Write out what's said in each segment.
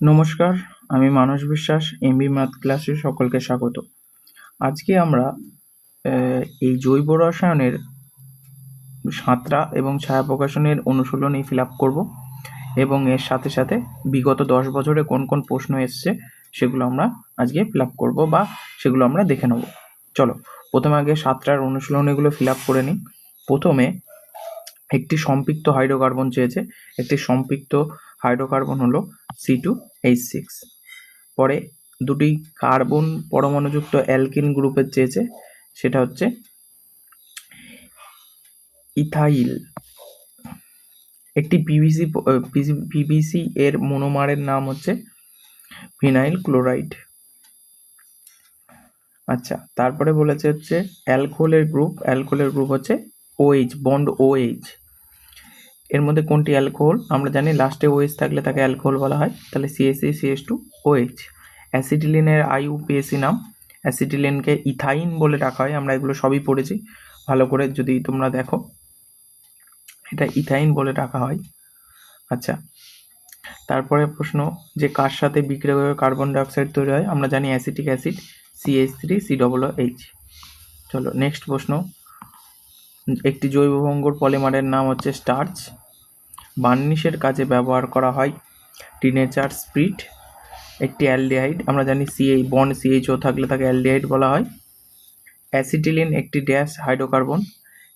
নমস্কার, আমি মানস বিশ্বাস এমবি ম্যাথ ক্লাসে সকলকে স্বাগত। আজকে আমরা এই জৈব রসায়নের সাঁতরা এবং ছায়া প্রকাশনের অনুশীলনী ফিল আপ করব এবং এর সাথে সাথে বিগত দশ বছরে কোন কোন প্রশ্ন এসছে সেগুলো আমরা আজকে ফিল আপ করব বা সেগুলো আমরা দেখে নেব। চলো, প্রথমে আগে সাতটার অনুশীলনীগুলো ফিল আপ করে নিই। প্রথমে একটি সম্পৃক্ত হাইড্রোকার্বন চেয়েছে, একটি সম্পৃক্ত হাইড্রোকার্বন হলো সি টু এইচ সিক্স পরে দুটি কার্বন পরমাণুযুক্ত অ্যালকিন গ্রুপের চেয়েছে, সেটা হচ্ছে ইথাইল। একটি পিভিসি পিভিসি এর মনোমারের নাম হচ্ছে ফিনাইল ক্লোরাইড। আচ্ছা তারপরে বলেছে হচ্ছে অ্যালকোহলের গ্রুপ অ্যালকোহলের গ্রুপ হচ্ছে ওএইচ বন্ড ওএইচ এর মধ্যে কোনটি অ্যালকোহল? আমরা জানি লাস্টে ওএইচ থাকলে তাকে অ্যালকোহল বলা হয়। তাহলে সিএসসি সিএস টু ওএইচ অ্যাসিটিলিনের আইউপিএসি নাম। অ্যাসিটিলিনকে ইথাইন বলে ডাকা হয়। আমরা এগুলো সবই পড়েছি। ভালো করে যদি তোমরা দেখো। এটা ইথাইন বলে ডাকা হয়। আচ্ছা। তারপরে প্রশ্ন, যে কার সাথে বিক্রিয়া করে কার্বন ডাইঅক্সাইড তৈরি হয়? আমরা জানি acetic acid CH three C double H চলো নেক্সট প্রশ্ন। একটি জৈব ভঙ্গর পলিমারের নাম হচ্ছে স্টার্চ। বার্নিশের কাজে ব্যবহার করা হয়। টিনেচার স্প্রিট একটি অ্যালডিহাইড, আমরা জানি সিএই বন সিএইচও থাকলে তাকে অ্যালডিহাইড বলা হয়। অ্যাসিটিলিন একটি ড্যাশ হাইড্রোকার্বন।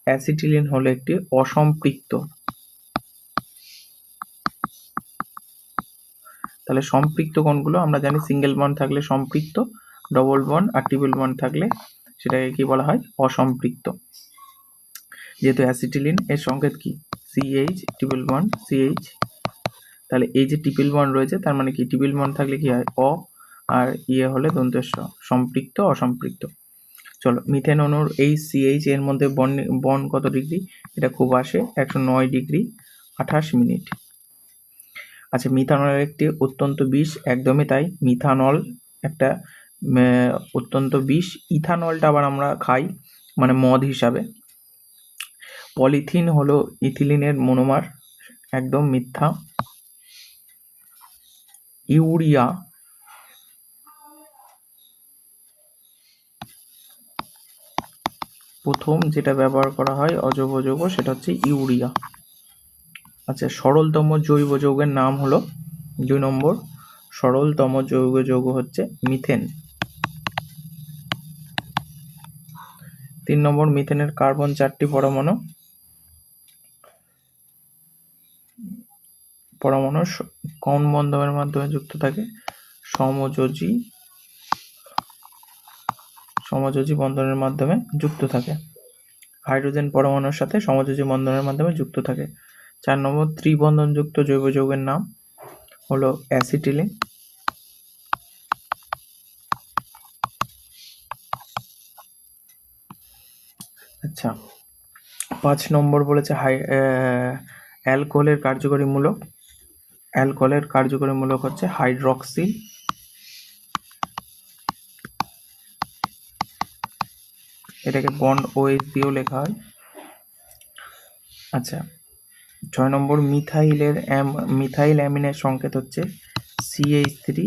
অ্যাসিটিলিন হলো একটি অসম্পৃক্ত। তাহলে সম্পৃক্ত কোনগুলো আমরা জানি সিঙ্গেল বন্ড থাকলে সম্পৃক্ত ডবল বন্ড আর ট্রিপল বন্ড থাকলে সেটাকে কি বলা হয়? অসম্পৃক্ত। যেহেতু অ্যাসিটিলিন এর সংকেত কি? সিএইচ ট্রিপল বন্ড সিএইচ তাহলে এই যে ট্রিপল বন্ড রয়েছে, তার মানে কি? ট্রিপল বন্ড থাকলে কি হয়? অ, আর ইয়ে হলে দন্তেশ্ব সম্পৃক্ত, অসম্পৃক্ত। চলো মিথেন অণুর এই সিএইচ এর মধ্যে বন বন কত ডিগ্রি? এটা খুব আসে, একশো নয় ডিগ্রি, আঠাশ মিনিট। আচ্ছা মিথানলের একটি অত্যন্ত বিষ, একদমই তাই। মিথানল একটা অত্যন্ত বিষ। ইথানলটা আবার আমরা খাই মানে মদ হিসাবে। পলিথিন হলো ইথিলিনের মনোমার, একদম মিথ্যা। ইউরিয়া। প্রথম যেটা ব্যবহার করা হয় অজৈব যৌগ, সেটা হচ্ছে ইউরিয়া। আচ্ছা সরলতম জৈব যৌগের নাম হলো, দুই নম্বর, সরলতম জৈব যৌগ হচ্ছে মিথেন। তিন নম্বর, মিথেনের কার্বন চারটি পরমাণু। পরমাণু কোন বন্ধনের মাধ্যমে যুক্ত থাকে। সমযোজী সমযোজী বন্ধনের মাধ্যমে যুক্ত থাকে। হাইড্রোজেন পরমাণুর সাথে সমযোজী বন্ধনের মাধ্যমে যুক্ত থাকে। চার নম্বর, ত্রিবন্ধনযুক্ত জৈব যৌগের নাম হলো অ্যাসিটিলিন। আচ্ছা পাঁচ নম্বর বলেছে হাই অ্যালকোহলের কার্যকরী মূলক। অ্যালকোহলের কার্যকরী মূলক হচ্ছে হাইড্রক্সিল। এটাকে বন্ড ওএইচ দিয়েও লেখা হয়। আচ্ছা ছয় নম্বর, মিথাইলের অ্যাম, মিথাইল অ্যামিনের সংকেত হচ্ছে সিএইচ থ্রি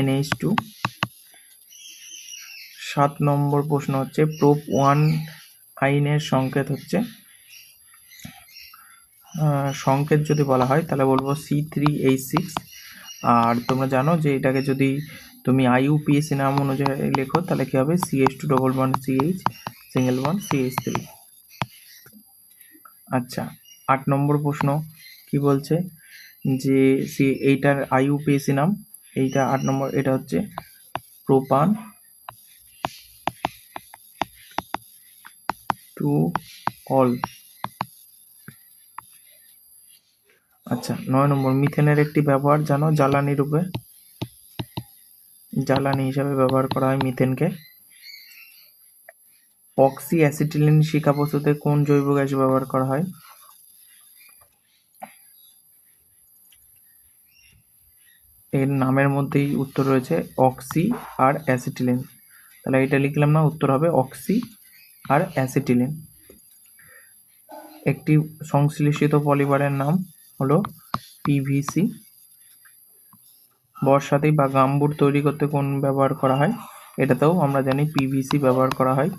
এনএইচ টু সাত নম্বর প্রশ্ন হচ্ছে, প্রোপ ওয়ান আইনের সংকেত হচ্ছে সংকেত যদি বলা হয়, তাহলে বলব সি থ্রি এইচ সিক্স আর তোমরা জানো যে এটাকে যদি তুমি আইইউপিএসসি নাম অনুযায়ী লেখো, তাহলে কি হবে? CH two double one CH single one CH three আচ্ছা আট নম্বর প্রশ্ন কি বলছে? যে সি এইটার আইইউপিএসসি নাম, এইটা আট নম্বর, এটা হচ্ছে প্রোপান টু অল আচ্ছা নয় নম্বর, মিথেনের একটি ব্যবহার জানো? জ্বালানি রূপে। জ্বালানি হিসাবে ব্যবহার করা হয় মিথেনকে। অক্সি অ্যাসিটিলিন শিখা প্রস্তুতে কোন জৈব গ্যাস ব্যবহার করা হয়? এর নামের মধ্যেই উত্তর রয়েছে অক্সি আর অ্যাসিটিলিন। তাহলে এটা লিখলাম না, উত্তর হবে অক্সি আর অ্যাসিটিলিন। একটি সংশ্লেষিত পলিমারের নাম হলো পিভিসি বর্ষাতি বা গাম্বুট তৈরি করতে কোন ব্যবহার করা হয়? এটাতেও আমরা জানি পিভিসি ব্যবহার করা হয়।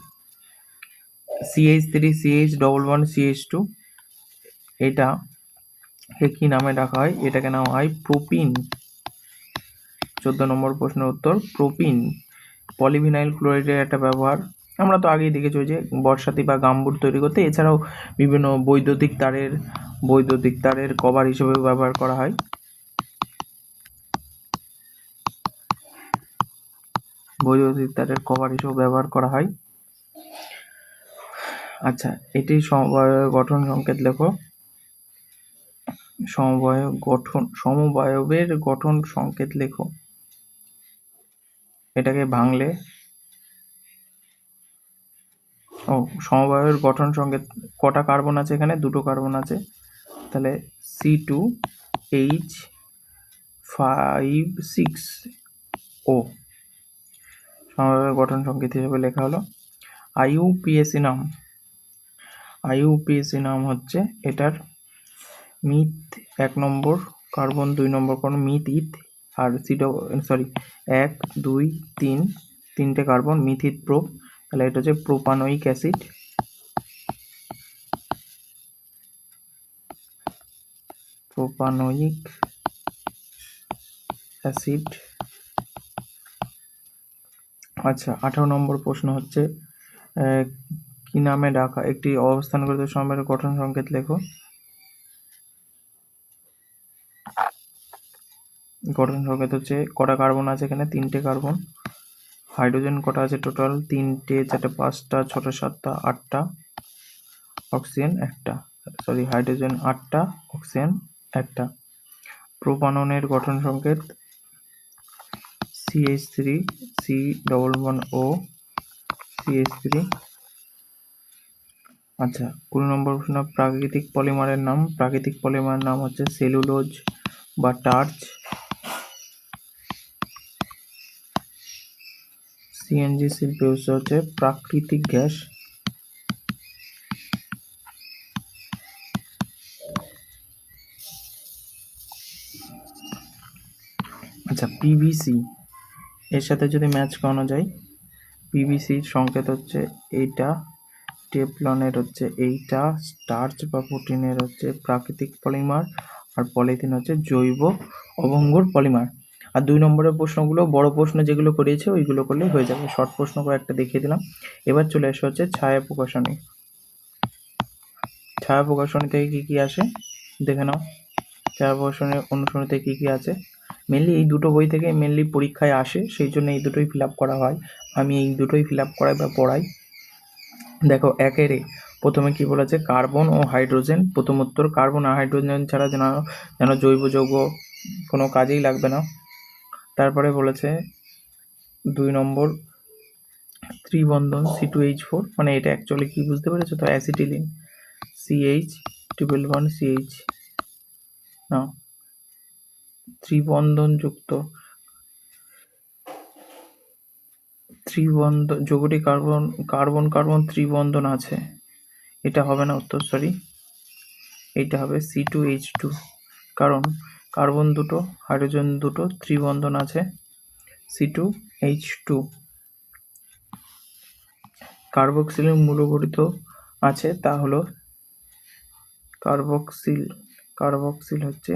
CH three CH double one CH two এটা কে নামে ডাকা হয়। এটাকে নাম হয় প্রোপিন। চোদ্দ নম্বর প্রশ্নের উত্তর, প্রোপিন। পলিভিনাইল ক্লোরাইডের একটা ব্যবহার। আমরা তো আগেই দেখেছি যে বর্ষাতি বা গাম্বুট তৈরি করতে। এছাড়াও বিভিন্ন বৈদ্যুতিক তারের বৈদ্যুতিক তারের কভার হিসেবে ব্যবহার করা হয়। বৈদ্যুতিক তারের কভার হিসেবে ব্যবহার করা হয়। আচ্ছা এটি সমবায় গঠন সংকেত লেখো। সমবায় গঠন, সমবায়বের গঠন সংকেত লেখো। এটাকে ভাঙলে, ও, সমবায়ের গঠন সংকেত, কটা কার্বন আছে এখানে? দুটো কার্বন আছে। তাহলে C two H five six ও সমবায়ের গঠন সংকেত হিসেবে লেখা হলো আইইউপিএসি নাম আইইউপিএসি নাম হচ্ছে এটার মিথ এক নম্বর কার্বন দুই নম্বর কার্বন মিথ ইথ আর সিডো সরি এক, দুই, তিন, তিনটে কার্বন মিথিত প্রো তাহলে এটা হচ্ছে প্রোপানোইক অ্যাসিড। Propanoic acid. আচ্ছা আঠারো নম্বর প্রশ্ন হচ্ছে কি নামে ডাকা, একটি অবস্থানগত সময়ের গঠন সংকেত লেখো। গঠন সংকেত হচ্ছে, কটা কার্বন আছে এখানে? তিনটে কার্বন। হাইড্রোজেন কটা আছে টোটাল? তিনটে, চারটে, পাঁচটা, ছটা, সাতটা, আটটা। অক্সিজেন একটা, সরি, হাইড্রোজেন আটটা, অক্সিজেন একটা। প্রোপাননের গঠন সংকেত CH three C double one O CH three আচ্ছা কুড়ি নম্বর প্রশ্ন, প্রাকৃতিক পলিমারের নাম, প্রাকৃতিক পলিমারের নাম হচ্ছে সেলুলোজ বা টার্চ। সিএনজি শিল্পে হচ্ছে প্রাকৃতিক গ্যাস। আচ্ছা পিভিসি এর সাথে যদি ম্যাচ করানো যায় পিভিসির সংকেত হচ্ছে এইটা টেফলনের হচ্ছে এইটা স্টার্চ বা প্রোটিনের হচ্ছে প্রাকৃতিক পলিমার, আর পলিথিন হচ্ছে জৈব অভঙ্গুর পলিমার। আর দুই নম্বরের প্রশ্নগুলো, বড় প্রশ্ন যেগুলো করিয়েছে, ওইগুলো করলে হয়ে যাবে। শর্ট প্রশ্ন কয়েকটা দেখিয়ে দিলাম। এবার চলে আসে হচ্ছে ছায়া প্রকাশনী। ছায়া প্রকাশনী থেকে কী কী আসে? দেখে নাও। ছায়া প্রকাশনের অনুসরণীতে কী কী আছে? মেনলি এই দুটো বই থেকে মেনলি পরীক্ষায় আসে, সেই জন্য এই দুটোই ফিল আপ করা হয়। আমি এই দুটোই ফিল আপ করাই বা পড়াই। দেখো, একের প্রথমে কি বলেছে? কার্বন ও হাইড্রোজেন। প্রথম উত্তর কার্বন আর হাইড্রোজেন ছাড়া যেন যেন জৈব যৌগ কোনো কাজেই লাগবে না। তারপরে বলেছে, দুই নম্বর, ত্রিবন্ধন সি টু এইচ ফোর মানে এটা অ্যাকচুয়ালি কী বুঝতে পেরেছ? তো acetylene CH triple one CH না ত্রিবন্ধনযুক্ত। ত্রিবন্ধন যোগটি কার্বন কার্বন কার্বন ত্রিবন্ধন আছে। এটা হবে না উত্তর সরি এইটা হবে সি টু এইচ টু কারণ কার্বন দুটো, হাইড্রোজেন দুটো ত্রিবন্ধন আছে। সি টু এইচ টু কার্বক্সিলের মূলগঠিত আছে, তা হলো কার্বক্সিল কার্বক্সিল হচ্ছে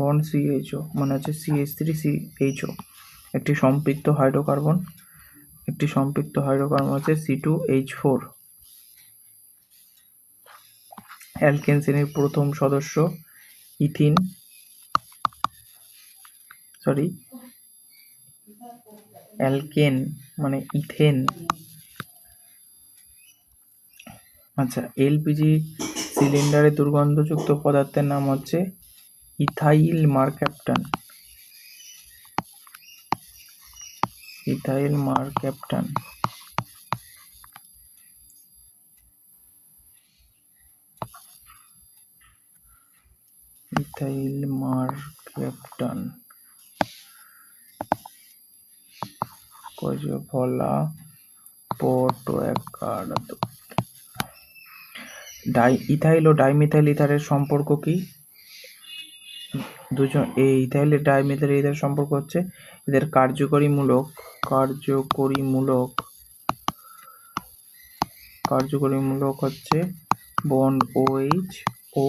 বন্ড সিএইচও মানে হচ্ছে সিএইচ থ্রি সিএইচও একটি সম্পৃক্ত হাইড্রোকার্বন, একটি সম্পৃক্ত হাইড্রোকার্বন হচ্ছে C two H four alkane শ্রেণির প্রথম সদস্য ইথিন সরি অ্যালকেন মানে ইথেন। আচ্ছা এলপিজি সিলিন্ডারে দুর্গন্ধযুক্ত পদার্থের নাম হচ্ছে ethyl mercaptan ethyl mercaptan ethyl mercaptan কজফলা পোটো একাডাত ডাই ইথাইল ও ডাইমিথাইল ইথারের সম্পর্ক কি? দুজন, এই তাহলে ডাইমিথাইল এদের এদের সম্পর্ক হচ্ছে এদের কার্যকরীমূলক কার্যকরীমূলক কার্যকরীমূলক হচ্ছে বন্ড ওএইচ ও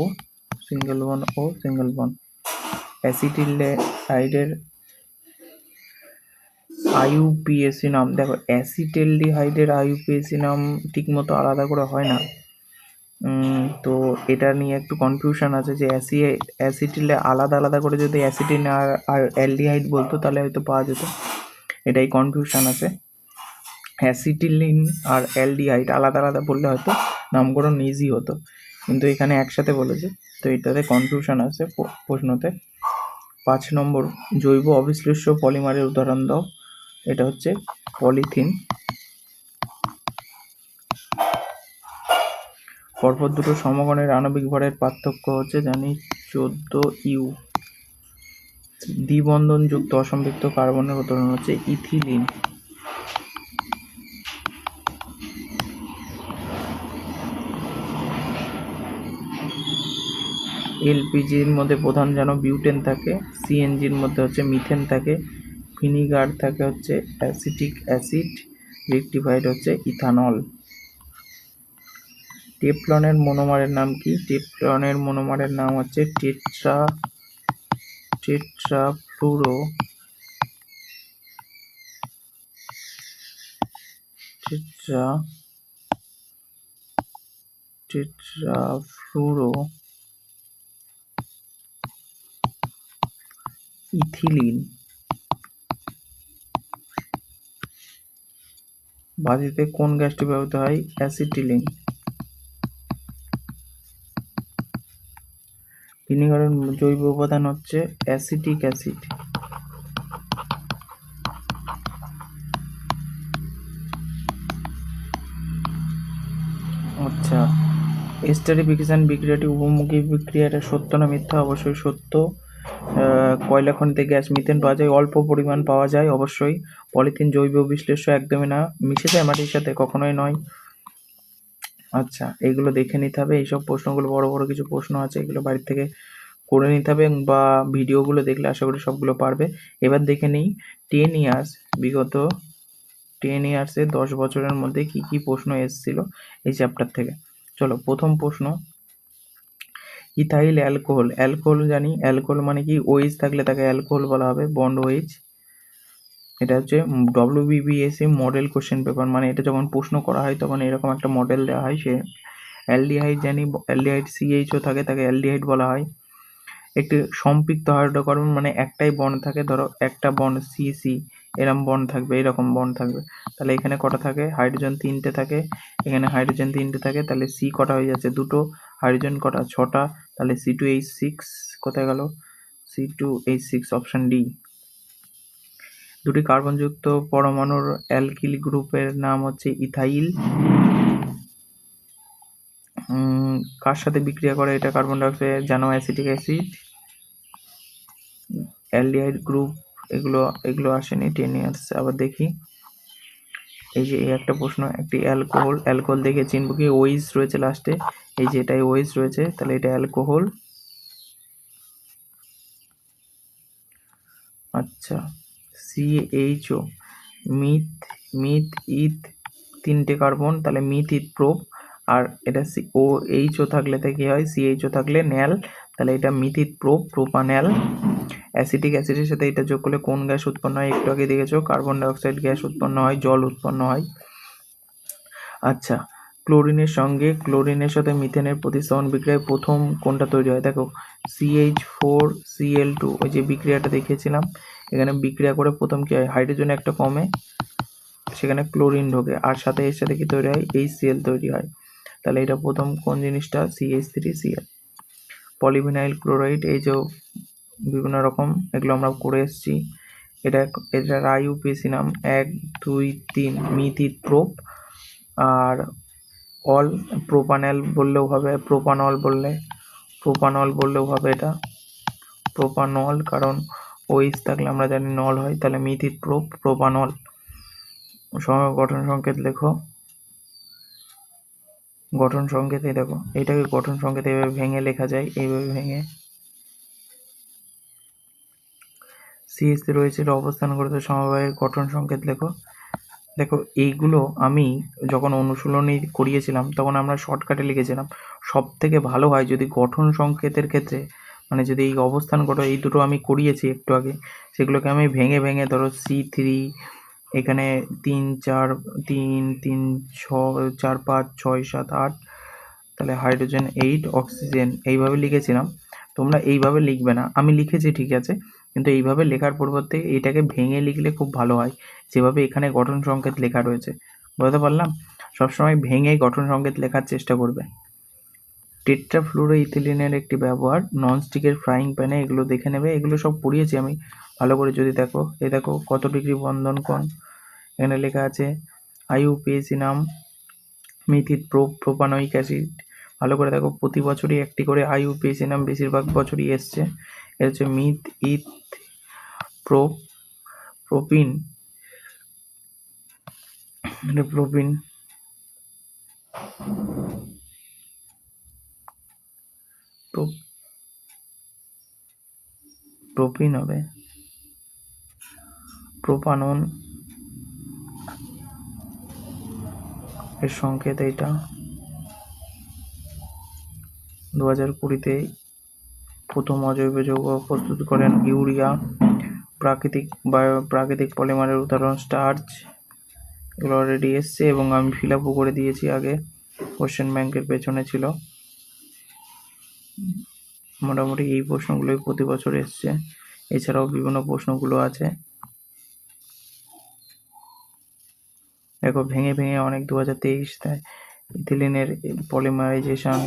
সিঙ্গেল বন ও সিঙ্গেল বন। অ্যাসিটিল্ডাইডের আইইউপিএসি নাম, দেখো, অ্যাসিটেলডিহাইডের আইইউপিএসি নাম ঠিকমতো আলাদা করে হয় না। তো এটা নিয়ে একটু কনফিউশন আছে যে অ্যাসি অ্যাসিটিলে আলাদা আলাদা করে যদি অ্যাসিটিন আর আর অ্যালডিহাইড বলতো তাহলে হয়তো পাওয়া যেত। এটাই কনফিউশন আছে। অ্যাসিটিলিন আর অ্যালডিহাইড আলাদা আলাদা বললে হয়তো নামকরণ ইজি হতো। কিন্তু এখানে একসাথে বলেছে, তো এটাতে কনফিউশন আছে প্রশ্নতে। পাঁচ নম্বর, জৈব অবিশ্লেষ্য পলিমারের উদাহরণ দাও। এটা হচ্ছে পলিথিন পরপর দুটো সমগণের আণবিক ভরের পার্থক্য হচ্ছে জানি চোদ্দ ইউ। দ্বিবন্ধনযুক্ত অসম্পৃক্ত কার্বনের উদাহরণ হচ্ছে ইথিলিন। এলপিজির মধ্যে প্রধান যেন বিউটেন থাকে, সিএনজির মধ্যে হচ্ছে মিথেন থাকে, ভিনিগার থাকে হচ্ছে অ্যাসিটিক অ্যাসিড, রেক্টিফাইড হচ্ছে ইথানল। টেফলনের মনোমারের নাম কি? টেফলনের মনোমারের নাম হচ্ছে tetra, tetrafluoro. Tetra, tetrafluoro. Ethylene. বাজিতে কোন গ্যাসটি ব্যবহৃত হয়? অ্যাসিটিলিন। ভিনিগারের জৈব উপাদান হচ্ছে অ্যাসিটিক অ্যাসিড। আচ্ছা এস্টারিফিকেশন বিক্রিয়াটি উপমুখী বিক্রিয়া এটা সত্য না মিথ্যা? অবশ্যই সত্য। কয়লা খনিতে গ্যাস মিথেন পাওয়া যায়, অল্প পরিমাণ পাওয়া যায়, অবশ্যই। পলিথিন জৈব বিশ্লেষ্য একদমই না, মিশে যায় মাটির সাথে, কখনোই নয়। আচ্ছা এইগুলো দেখে নিতে হবে। এইসব প্রশ্নগুলো, বড় বড় কিছু প্রশ্ন আছে, এগুলো বাড়ির থেকে করে নিতে হবে বা ভিডিওগুলো দেখলে আশা করি সবগুলো পারবে। এবার দেখে নিই টেন ইয়ার্স বিগত টেন ইয়ার্সে দশ বছরের মধ্যে কি কি প্রশ্ন এসেছিল এই চ্যাপ্টার থেকে। চলো, প্রথম প্রশ্ন। ইথাইল অ্যালকোহল অ্যালকোহল জানি, অ্যালকোহল মানে কি? ওইচ থাকলে তাকে অ্যালকোহল বলা হবে বন্ড ওইচ এটা হচ্ছে W WBBSC model question paper মানে এটা যখন প্রশ্ন করা হয় তখন এরকম একটা মডেল দেওয়া হয়, সে অ্যালডিহাইড জানি অ্যালডিহাইড সিএইচও থাকে, তাকে অ্যালডিহাইড বলা হয়। একটি সম্পৃক্ত হাইড্রোকার্বন মানে একটাই বন্ড থাকে, ধরো একটা বন্ড সি সি এরকম বন্ড থাকবে, এরকম বন্ড থাকবে। তাহলে এখানে কটা থাকে? হাইড্রোজেন তিনটে থাকে, এখানে হাইড্রোজেন তিনটে থাকে, তাহলে সি কটা হয়ে যাচ্ছে? দুটো। হাইড্রোজেন কটা? ছটা। তাহলে সি টু এইচ সিক্স কোথায় গেল? C two H six option D দুটি কার্বনযুক্ত পরমাণুর অ্যালকিল গ্রুপের নাম হচ্ছে ইথাইল। কার সাথে বিক্রিয়া করে? এটা কার্বন ডাইঅক্সাইড জানো অ্যাসিটিক অ্যাসিড অ্যালডিহাইড গ্রুপ, এগুলো এগুলো আসেনি, টেন ইয়ার্স, আবার দেখি। এই যে, এই একটা প্রশ্ন, একটি অ্যালকোহল অ্যালকোহল দেখে চিনবো কি? ওইস রয়েছে লাস্টে এই যে, এটাই ওইস রয়েছে, তাহলে এটা অ্যালকোহল। আচ্ছা। C HO meth meth eth তিনটে কার্বন তাহলে মিথ ইথ প্রোপ আর এটা সি ও এইচও থাকলে তো কি হয়? সি এইচও থাকলে ন্যাল। তাহলে এটা মিথিত প্রোপ প্রোপান্যাল অ্যাসিটিক অ্যাসিডের সাথে এটা যোগ করলে কোন গ্যাস উৎপন্ন হয়? একটু আগে দেখেছ? কার্বন ডাইঅক্সাইড গ্যাস উৎপন্ন হয়, জল উৎপন্ন হয়। আচ্ছা ক্লোরিনের সঙ্গে ক্লোরিনের সাথে মিথেনের প্রতিস্থাপন বিক্রিয়ায় প্রথম কোনটা তৈরি হয়? দেখো সিএইচ ফোর সিএল টু ওই যে বিক্রিয়াটা দেখিয়েছিলাম। এখানে বিক্রিয়া করে প্রথম কি হয়? হাইড্রোজেন একটা কমে সেখানে ক্লোরিন ঢোকে। আর সাথে এর সাথে কি তৈরি হয়? এইচ সিএল তৈরি হয়। তাহলে এটা প্রথম কোন জিনিসটা? CH three CL polyvinyl chloride এই যে বিভিন্ন রকম, এগুলো আমরা করে এসেছি। এটা এটার আইউপিএসি নাম এক, দুই, তিন মিথিত প্রোপ। আর অল প্রোপানল বললেও হবে প্রোপানল বললে প্রোপানল বললেও হবে এটা। প্রোপানল কারণ ওইস থাকলে আমরা জানি নল হয়, তাহলে মিথিত প্রোপ, প্রোপানল। সময় গঠন সংকেত লেখো। গঠন সংকেত দেখো, এটাকে গঠন সংকেত এইভাবে ভেঙে লেখা যায়, এইভাবে ভেঙে। সিএসসি রয়েছে অবস্থানগত সমবায়ের গঠন সংকেত লেখো। দেখো, এইগুলো আমি যখন অনুশীলনী করিয়েছিলাম, তখন আমরা শর্টকাটে লিখেছিলাম। সব থেকে ভালো হয় যদি গঠন সংকেতের ক্ষেত্রে মানে যদি এই অবস্থান গঠন এই দুটো আমি করিয়েছি একটু আগে, সেগুলোকে আমি ভেঙে ভেঙে ধরো সি থ্রি এখানে তিন চার, তিন তিন, ছ, চার, পাঁচ, ছয়, সাত, আট, তাহলে হাইড্রোজেন এইট অক্সিজেন এইভাবে লিখেছিলাম। তোমরা এইভাবে লিখবে না, আমি লিখেছি ঠিক আছে, কিন্তু এইভাবে লেখার পরিবর্তে এটাকে ভেঙে লিখলে খুব ভালো হয়, যেভাবে এখানে গঠন সংকেত লেখা রয়েছে, বুঝতে পারলাম? সবসময় ভেঙে গঠন সংকেত লেখার চেষ্টা করবে। টেট্রাফ্লুরো ইথিলিনের একটি ব্যবহার। ননস্টিকের ফ্রাইং প্যানে এগুলো দেখে নেবে। এগুলো সব পড়িয়েছি আমি। ভালো করে যদি দেখো। এই দেখো কত ডিগ্রি বন্ধন কোণ। এখানে লেখা আছে আইউপিএসি নাম মিথিত প্রো, প্রোপানোয়িক অ্যাসিড। ভালো করে দেখো, প্রতি বছরই একটি করে আইউপিএসি নাম বেশিরভাগ বছরই এসছে। এটা হচ্ছে মিথ, ইথ, প্রো, প্রোপিন। এটা প্রোপিন প্রো- প্রোপিন হবে। প্রোপানন এর সংকেত এটা দু হাজার কুড়িতে প্রথম অজৈব যৌগ প্রস্তুত করেন ইউরিয়া। প্রাকৃতিক বায়ো প্রাকৃতিক পলিমারের উদাহরণ স্টার্চ। এগুলো অলরেডি এসছে এবং আমি ফিল আপও করে দিয়েছি আগে। কোশ্চেন ব্যাংকের পেছনে ছিল। মোটামুটি এই প্রশ্নগুলোই প্রতি বছর এসছে। এছাড়াও বিভিন্ন প্রশ্নগুলো আছে। দেখো, ভেঙে ভেঙে অনেক দু হাজার তেইশ ইথিলিনের পলিমারাইজেশন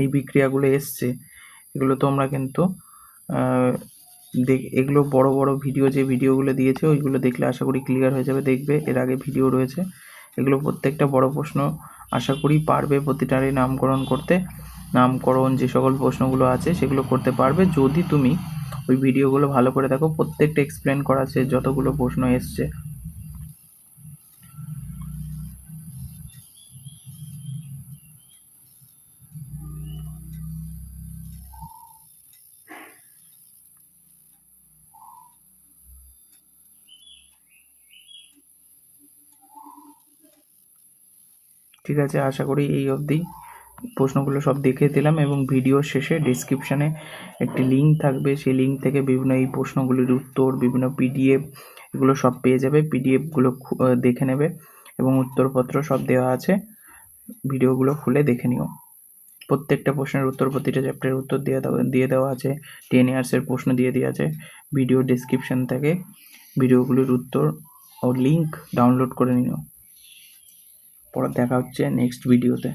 এই বিক্রিয়াগুলো এসছে। এগুলো তোমরা কিন্তু দেখ, এগুলো বড় বড় ভিডিও, যে ভিডিওগুলো দিয়েছে, ওইগুলো দেখলে আশা করি ক্লিয়ার হয়ে যাবে। দেখবে, এর আগে ভিডিও রয়েছে। এগুলো প্রত্যেকটা বড় প্রশ্ন আশা করি পারবে প্রতিটারই নামকরণ করতে। নামকরণ যে সকল প্রশ্নগুলো আছে সেগুলো করতে পারবে। যদি তুমি ওই ভিডিওগুলো ভালো করে দেখো, প্রত্যেকটা এক্সপ্লেন করা আছে, যতগুলো প্রশ্ন এসছে। ঠিক আছে, আশা করি এই অবধি। প্রশ্নগুলো সব দেখে দিলাম এবং ভিডিও শেষে ডিসক্রিপশানে একটি লিঙ্ক থাকবে। সেই লিঙ্ক থেকে বিভিন্ন এই প্রশ্নগুলির উত্তর, বিভিন্ন পিডিএফ এগুলো সব পেয়ে যাবে। পিডিএফগুলো দেখে নেবে এবং উত্তরপত্র সব দেওয়া আছে। ভিডিওগুলো খুলে দেখে নিও। প্রত্যেকটা প্রশ্নের উত্তর, প্রতিটা চ্যাপ্টারের উত্তর দিয়ে দেওয়া দিয়ে দেওয়া আছে। টেন ইয়ার্সের প্রশ্ন দিয়ে দেওয়া আছে ভিডিও ডিসক্রিপশান থেকে। ভিডিওগুলির উত্তর ও লিঙ্ক ডাউনলোড করে নিও। পরে দেখা হচ্ছে নেক্সট ভিডিওতে